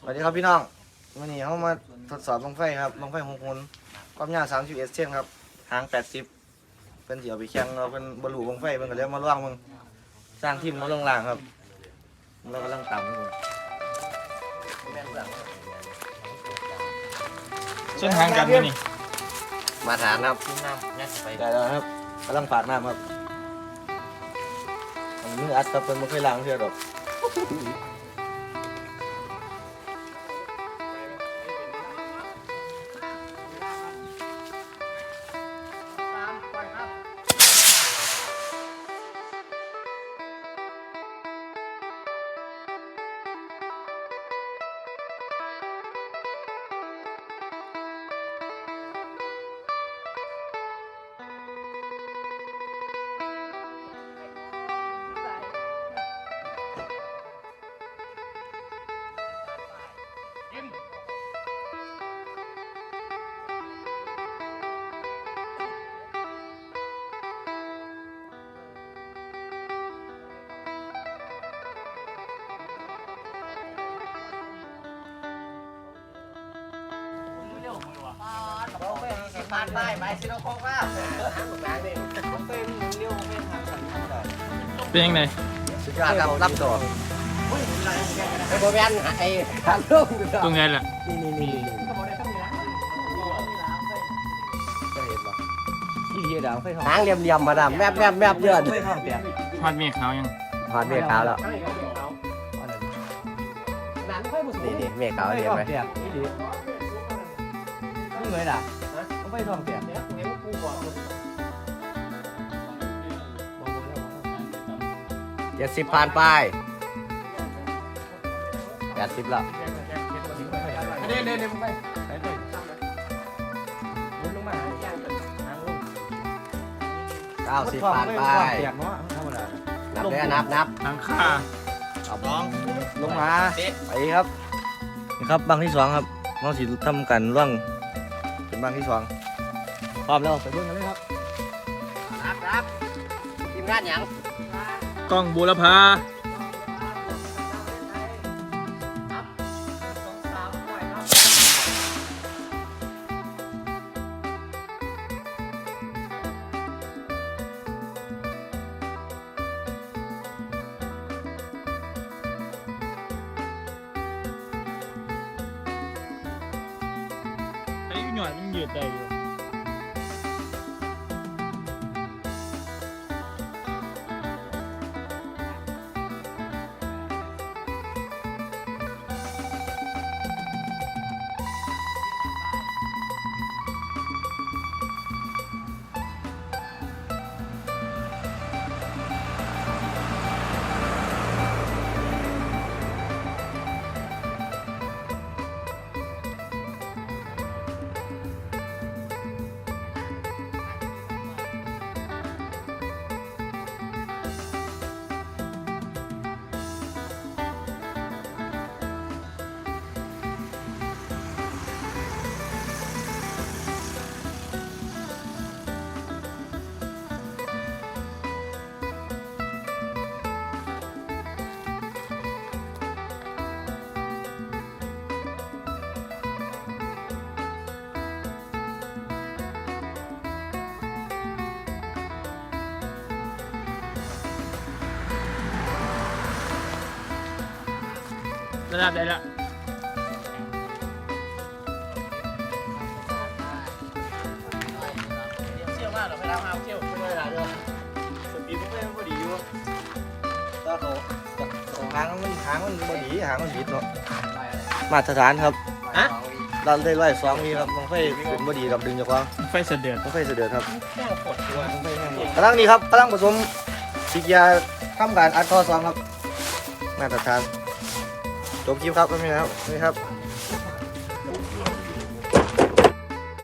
สวัสดีครับพี่น้องวันนี้เขามาทดสอบบังไฟครับบังไฟหกคนความยาว31เซนครับหาง80เป็นเสียวไปแข่งเราเป็นบรรลุบังไฟเพิ่นก็เลยมาล่วงมึงสร้างทีมมาลงล่างครับเรากำลังต่ำอยู่เส้นทางกันไหมนี่มาฐานครับกินน้ำยัดไปได้แล้วครับกำลังฝากน้ำครับอันนี้มืออัดครับเป็นไม่เคยล้างเชื่อดอก ผ่านไปไปสิโนโคว่าเป็นยังไงสุดยอดครับรับตัวไอ้โบแมนไอ้ทางลุ่มตรงไงล่ะนี่นี่นี่จะเห็นปะที่เฮียดาวไฟทองหางเหลี่ยมๆมาดามแมบแมบแมบเยอะไฟทองเปียกทอดเมียขาวยังถอนเมฆขาวแล้วนี่นี่เมฆขาวเรียนไหม เปียกนี่ดินี่เลยล่ะไฟทองเปียกเจ็ดสิบผ่านไปแปดสิบแล้วเด่นเด่นเด่นไปเก้าสิบผ่านไปเปียกเนาะธรรมดานับเลยนับนับหลังคาเอาบ้องลงมาไปครับ นี่ครับบังที่สองครับน้องสิทำกันร่วง เป็นบังที่สองพร้อมแล้วไปเบิ่งกันเลยครับนับนับทีมงานหยังกล้องบูรพา ไอ้หน่อยมันยื ระดับได้ละเชี่ยวมากเหรอไปแล้วเอาเชี่ยวไม่ได้เด้อสปีดมันพอดีอยู่ถ้าเขาหางมันหางมันพอดีหางมันบิดเนาะมาตรฐานครับฮะเราได้ร้อยสองวีครับมันไฟเป็นพอดีกับดึงจากว่าไฟเสด็จมันไฟเสด็จครับแม่งปวดหัวมันไฟแห้งกำลังนี้ครับกำลังผสมฉีดยาทำการอัดท่อซองครับมาตรฐาน จบคลิปครับไม่มีแล้วนี่ครับ